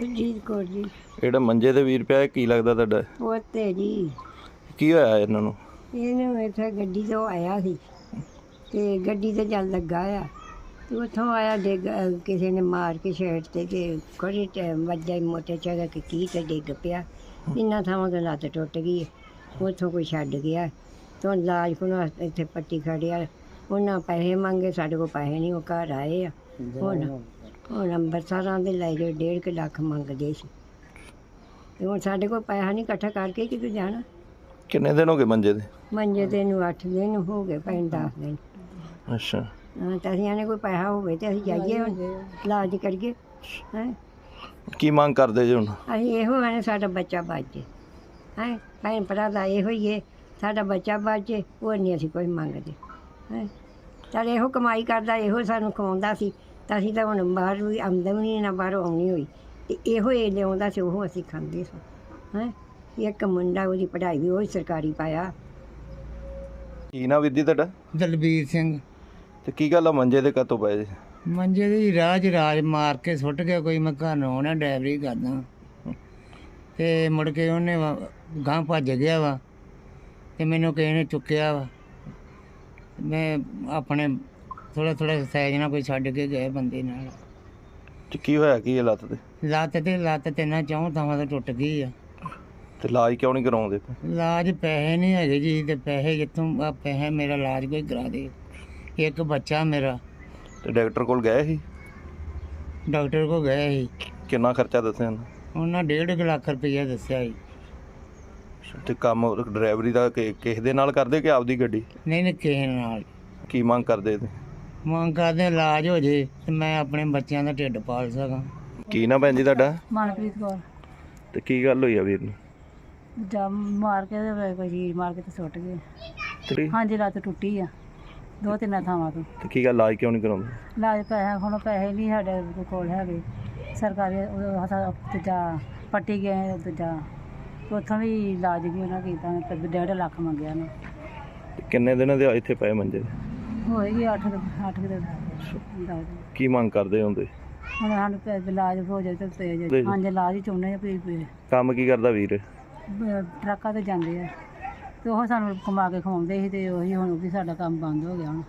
ਜੀਤ ਕੌਰ ਜੀ। ਜਿਹੜਾ ਮੰਜੇ ਤੇ ਵੀਰ ਪਿਆ ਇਹ ਕੀ ਲੱਗਦਾ ਤੁਹਾਡਾ? ਉਹ ਤੇ ਜੀ। ਕੀ ਹੋਇਆ ਇਹਨਾਂ ਨੂੰ? ਇਹਨੂੰ ਇੱਥੇ ਗੱਡੀ ਤੋਂ ਆਇਆ ਸੀ ਤੇ ਗੱਡੀ ਤੇ ਚੱਲ ਲੱਗਾ ਆ। ਤੇ ਉੱਥੋਂ ਆਇਆ ਡਿੱਗ ਅਹ ਕਿਸੇ ਨੇ ਮਾਰ ਕੇ ਛੇੜ ਤੇ ਤੇ ਕੋਈ ਵੱਜਾ ਹੀ ਮੋਟੇ ਚਗਾ ਕਿ ਕੀ ਤੇ ਡਿੱਗ ਪਿਆ। ਇੰਨਾ ਥਾਵਾਂ ਤੋਂ ਲੱਤ ਟੁੱਟ ਗਈ। ਉੱਥੋਂ ਕੋਈ ਛੱਡ ਗਿਆ। ਤੋਂ ਇਲਾਜ ਕੋਲ ਇੱਥੇ ਪੱਟੀ ਖੜਿਆ ਉਹਨਾਂ ਪੈਸੇ ਮੰਗੇ ਸਾਡੇ ਕੋਲ ਪੈਸੇ ਨਹੀਂ ਉਹ ਘਰ ਆਏ ਆ। ਹੁਣ ਹੁਣ ਅੰਬਰਸਰਾਂ ਦੇ ਲੈ ਗਏ ਡੇਢ ਕੁ ਲੱਖ ਮੰਗਦੇ ਸੀ। ਤੇ ਹੁਣ ਸਾਡੇ ਕੋਲ ਪੈਸਾ ਨਹੀਂ ਇਕੱਠਾ ਕਰਕੇ ਕਿਤੇ ਜਾਣਾ। ਕਿੰਨੇ ਦਿਨ ਹੋ ਗਏ ਮੰਜੇ ਤੇ? ਮੰਜੇ ਤੇ ਨੂੰ 8 ਦਿਨ ਹੋ ਗਏ ਪੈਣ 10 ਦਿਨ। ਅੱਛਾ। ਹਾਂ ਤਾਂ ਅਸੀਂ ਆਨੇ ਕੋਈ ਪੈਸਾ ਹੋਵੇ ਤੇ ਅਸੀਂ ਜਾਈਏ ਹੁਣ ਇਲਾਜ ਕਰੀਏ ਹੈ। ਕੀ ਮੰਗ ਕਰਦੇ ਜੀ ਹੁਣ? ਅਸੀਂ ਇਹੋ ਆਨੇ ਸਾਡਾ ਬੱਚਾ ਬਚੇ ਹੈ। ਭੈਣ ਭਰਾ ਦਾ ਇਹੋ ਹੀ ਹੈ ਸਾਡਾ ਬੱਚਾ ਬਚੇ ਹੋਰ ਨਹੀਂ ਅਸੀਂ ਕੋਈ ਮੰਗਦੇ ਹੈ। ਚੱਲ ਇਹੋ ਕਮਾਈ ਕਰਦਾ ਇਹੋ ਸਾਨੂੰ ਖਵਾਉਂਦਾ ਸੀ। ਤਾਂ ਅਸੀਂ ਤਾਂ ਹੁਣ ਬਾਹਰ ਵੀ ਆਮਦਨੀ ਨਾ ਬਾਹਰੋਂ ਆਉਣੀ ਹੋਈ। ਤੇ ਇਹੋ ਹੀ ਲਿਆਉਂਦਾ ਸੀ ਉਹ ਅਸੀਂ ਖਾਂਦੇ ਸਾਂ। ਹੈ? ਇੱਕ ਮੁੰਡਾ ਉਹਦੀ ਪੜ੍ਹਾਈ ਵੀ ਉਹ ਸਰਕਾਰੀ ਪਾਇਆ। ਕੀ ਨਾ ਵੀਰ ਜੀ ਤੁਹਾਡਾ? ਦਲਬੀਰ ਸਿੰਘ। ਤੇ ਕੀ ਗੱਲ ਆ ਮੰਜੇ ਤੇ ਕਦੋਂ ਪਏ ਜੀ? ਮੰਜੇ ਦੀ ਰਾਜ ਰਾਜ ਮਾਰ ਕੇ ਸੁੱਟ ਗਿਆ ਕੋਈ ਮੈਂ ਘਰ ਨੂੰ ਆਉਣਾ ਡਰਾਈਵਰੀ ਕਰਦਾ। ਤੇ ਮੁੜ ਕੇ ਉਹਨੇ ਗਾਂ ਭੱਜ ਗਿਆ ਵਾ। ਤੇ ਮੈਨੂੰ ਕਿਸੇ ਨੇ ਚੁੱਕਿਆ ਵਾ। ਮੈਂ ਆਪਣੇ ਥੋੜਾ ਥੋੜਾ ਸਾਈਜ਼ ਨਾਲ ਕੋਈ ਛੱਡ ਕੇ ਗਏ ਬੰਦੇ ਨਾਲ। ਤੇ ਕੀ ਹੋਇਆ? ਕੀ ਇਹ ਲੱਤ ਤੇ? ਲੱਤ ਤੇ ਲੱਤ ਤੇ ਨਾ ਚਾਹੂੰ ਥਾਵਾਂ ਤੋਂ ਟੁੱਟ ਗਈ ਆ। ਤੇ ਇਲਾਜ ਕਿਉਂ ਨਹੀਂ ਕਰਾਉਂਦੇ? ਇਲਾਜ ਪੈਸੇ ਨਹੀਂ ਹੈਗੇ ਜੀ ਤੇ ਪੈਸੇ ਜਿੱਥੋਂ ਆ? ਪੈਸੇ ਮੇਰਾ ਇਲਾਜ ਕੋਈ ਕਰਾ ਦੇ। ਇੱਕ ਬੱਚਾ ਮੇਰਾ। ਤੇ ਡਾਕਟਰ ਕੋਲ ਗਏ ਸੀ? ਡਾਕਟਰ ਕੋ ਗਏ ਸੀ। ਕਿੰਨਾ ਖਰਚਾ ਦੱਸਿਆ? ਉਹਨਾਂ ਡੇਢ ਕੁ ਲੱਖ ਰੁਪਈਆ ਦੱਸਿਆ ਸੀ। ਤੇ ਕੰਮ ਡਰਾਈਵਰੀ ਦਾ ਕਿ- ਕਿਸੇ ਦੇ ਨਾਲ ਕਰਦੇ ਕਿ ਆਪਦੀ ਗੱਡੀ? ਨਹੀਂ ਨਹੀਂ ਕਿਸੇ ਨਾਲ। ਕੀ ਮੰਗ ਕਰਦੇ ਤੇ? ਮੰਗ ਕਰਦੇ ਇਲਾਜ ਹੋ ਜੇ ਤੇ ਮੈਂ ਆਪਣੇ ਬੱਚਿਆਂ ਦਾ ਢਿੱਡ ਪਾਲ ਸਕਾਂ। ਕੀ ਨਾ ਭੈਣ ਜੀ ਤੁਹਾਡਾ? ਮਨਪ੍ਰੀਤ ਕੌਰ। ਤੇ ਕੀ ਗੱਲ ਹੋਈ ਆ ਵੀਰ ਨੂੰ? ਜਮ ਮਾਰ ਕੇ ਤੇ ਕੋਈ ਚੀਜ਼ ਮਾਰ ਕੇ ਤੇ ਸੁੱਟ ਗਏ। ਤੇ ਹਾਂਜੀ ਲੱਤ ਟੁੱਟੀ ਆ। ਦੋ ਤਿੰਨ ਥਾਵਾਂ ਤੋਂ। ਤੇ ਕੀ ਗੱਲ ਇਲਾਜ ਕਿਉਂ ਨਹੀਂ ਕਰਾਉਂਦੇ? ਇਲਾਜ ਪੈਸਾ ਹੁਣ ਪੈਸੇ ਨਹੀਂ ਸਾਡੇ ਕੋਲ ਹੈਗੇ। ਸਰਕਾਰੀ ਉਹ ਹਸਾ ਦੂਜਾ ਪੱਟੀ ਗਏ ਦੂਜਾ। ਉੱਥੋਂ ਵੀ ਇਲਾਜ ਵੀ ਉਹਨਾਂ ਕੀਤਾ ਤੇ ਡੇਢ ਲੱਖ ਮੰਗਿਆ ਨੇ ਤੇ ਕਿੰਨੇ ਦਿਨਾਂ ਦੇ ਇੱਥੇ ਪਏ ਮੰਜੇ? ਤੇ ਹੋਏਗੀ 8 8 ਦਿਨ ਦਸ। ਕੀ ਮੰਗ ਕਰਦੇ ਹੁੰਦੇ ਹੁਣ ਸਾਨੂੰ ਤੇ ਇਲਾਜ ਹੋ ਜਾਏ ਤੇ ਤੇ ਜੀ। ਜਾਏ। ਹਾਂਜੀ ਇਲਾਜ ਹੀ ਚਾਹੁੰਦੇ ਆ ਵੀ ਵੀ ਕੰਮ ਕੀ ਕਰਦਾ ਵੀਰ? ਬ- ਟਰੱਕਾਂ ਤੇ ਜਾਂਦੇ ਆ। ਤੇ ਉਹ ਸਾਨੂੰ ਕਮਾ ਕੇ ਖਵਾਉਂਦੇ ਸੀ ਤੇ ਉਹੀ ਹੁਣ ਉਹ ਵੀ ਸਾਡਾ ਕੰਮ ਬੰਦ ਹੋ ਗਿਆ ਹੁਣ।